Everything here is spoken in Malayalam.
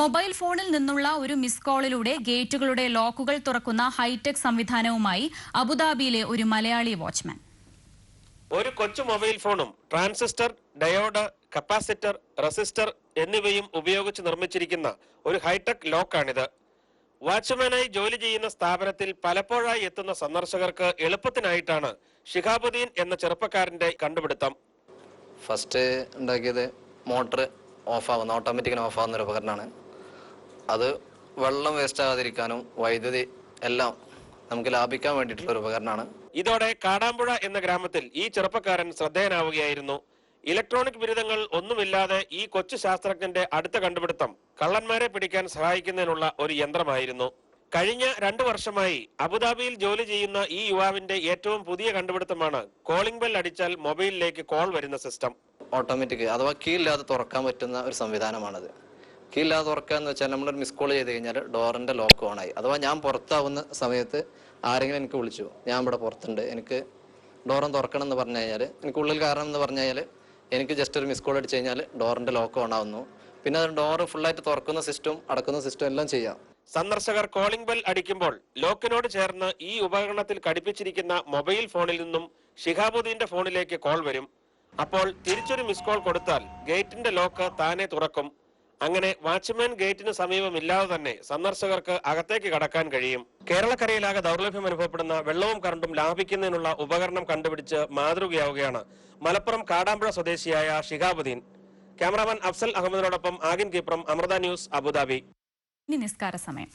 മൊബൈൽ ഫോണിൽ നിന്നുള്ള ഒരു മിസ് കോളിലൂടെ ഗേറ്റുകളുടെ ലോക്കുകൾ തുറക്കുന്ന ഹൈടെക് സംവിധാനവുമായി അബുദാബിയിലെ ഒരു മലയാളി വാച്ച്മാൻ. ഒരു കൊച്ചു മൊബൈൽ ഫോണും ട്രാൻസിസ്റ്റർ ഡയോഡ് കപ്പാസിറ്റർ റെസിസ്റ്റർ എന്നിവയും ഉപയോഗിച്ച് നിർമ്മിച്ചിരിക്കുന്ന ഒരു ഹൈടെക് ലോക്കാണിത്. വാച്ച്മാനായി ജോലി ചെയ്യുന്ന സ്ഥാപനത്തിൽ പലപ്പോഴായി എത്തുന്ന സന്ദർശകർക്ക് എളുപ്പത്തിനായിട്ടാണ് ഷിഹാബുദ്ദീൻ എന്ന ചെറുപ്പക്കാരന്റെ കണ്ടുപിടുത്തം. ഫസ്റ്റ് ഉണ്ടാക്കിയത് മോട്ടർ ഓഫ് ഓഫാവുന്ന ഓട്ടോമാറ്റിക്കലി ആവുന്ന ഒരു ഉപകരണമാണ്. അത് വെള്ളം വേസ്റ്റ് ആകാതിരിക്കാനും വൈദ്യുതി എല്ലാം നമുക്ക് ലാഭിക്കാൻ വേണ്ടിയിട്ടുള്ള ഒരു ഉപകരണമാണ്. ഇതോടെ കാടാമ്പുഴ എന്ന ഗ്രാമത്തിൽ ഈ ചെറുപ്പക്കാരൻ ശ്രദ്ധേയനാവുകയായിരുന്നു. ഇലക്ട്രോണിക് ബിരുദങ്ങൾ ഒന്നുമില്ലാതെ ഈ കൊച്ചു ശാസ്ത്രജ്ഞന്റെ അടുത്ത കണ്ടുപിടുത്തം കള്ളന്മാരെ പിടിക്കാൻ സഹായിക്കുന്നതിനുള്ള ഒരു യന്ത്രമായിരുന്നു. കഴിഞ്ഞ രണ്ടു വർഷമായി അബുദാബിയിൽ ജോലി ചെയ്യുന്ന ഈ യുവാവിന്റെ ഏറ്റവും പുതിയ കണ്ടുപിടുത്തമാണ് കോളിംഗ് ബെൽ അടിച്ചാൽ മൊബൈലിലേക്ക് കോൾ വരുന്ന സിസ്റ്റം. ഓട്ടോമാറ്റിക് അഥവാ കീ ഇല്ലാതെ തുറക്കാൻ പറ്റുന്ന ഒരു സംവിധാനമാണത്. കീ ഇല്ലാതെ തുറക്കുക എന്ന് വെച്ചാൽ നമ്മളൊരു മിസ് കോൾ ചെയ്ത് കഴിഞ്ഞാൽ ഡോറിന്റെ ലോക്ക് ഓൺ ആയി. അഥവാ ഞാൻ പുറത്താവുന്ന സമയത്ത് ആരെങ്കിലും എനിക്ക് വിളിച്ചു. ഞാൻ ഇവിടെ പുറത്തുണ്ട്. എനിക്ക് ഡോറും തുറക്കണം എന്ന് പറഞ്ഞു കഴിഞ്ഞാൽ എനിക്ക് ഉള്ളിൽ കാരണം എന്ന് പറഞ്ഞു കഴിഞ്ഞാൽ എനിക്ക് ജസ്റ്റ് ഒരു മിസ് കോൾ അടിച്ചു കഴിഞ്ഞാൽ ഡോറിന്റെ ലോക്ക് ഓൺ ആവുന്നു. പിന്നെ അത് ഡോറ് ഫുള്ളായിട്ട് തുറക്കുന്ന സിസ്റ്റം അടക്കുന്ന സിസ്റ്റം എല്ലാം ചെയ്യാം. സന്ദർശകർ കോളിംഗ് ബെൽ അടിക്കുമ്പോൾ ലോക്കിനോട് ചേർന്ന് ഈ ഉപകരണത്തിൽ ഘടിപ്പിച്ചിരിക്കുന്ന മൊബൈൽ ഫോണിൽ നിന്നും ഷിഹാബുദ്ദീന്റെ ഫോണിലേക്ക് കോൾ വരും. അപ്പോൾ തിരിച്ചൊരു മിസ് കോൾ കൊടുത്താൽ ഗേറ്റിന്റെ ലോക്ക് താനെ തുറക്കും. അങ്ങനെ വാച്ച്മാൻ ഗേറ്റിന് സമീപം ഇല്ലാതെ തന്നെ സന്ദർശകർക്ക് അകത്തേക്ക് കടക്കാൻ കഴിയും. കേരളക്കരയിലാകെ ദൗർലഭ്യം അനുഭവപ്പെടുന്ന വെള്ളവും കറണ്ടും ലാഭിക്കുന്നതിനുള്ള ഉപകരണം കണ്ടുപിടിച്ച് മാതൃകയാവുകയാണ് മലപ്പുറം കാടാമ്പുഴ സ്വദേശിയായ ഷിഹാബുദ്ദീൻ. ക്യാമറാമാൻ അഫ്സൽ അഹമ്മദിനോടൊപ്പം ആഗിൻ കീപ്രം അമൃത ന്യൂസ് അബുദാബി. നിസ്കാര സമയം.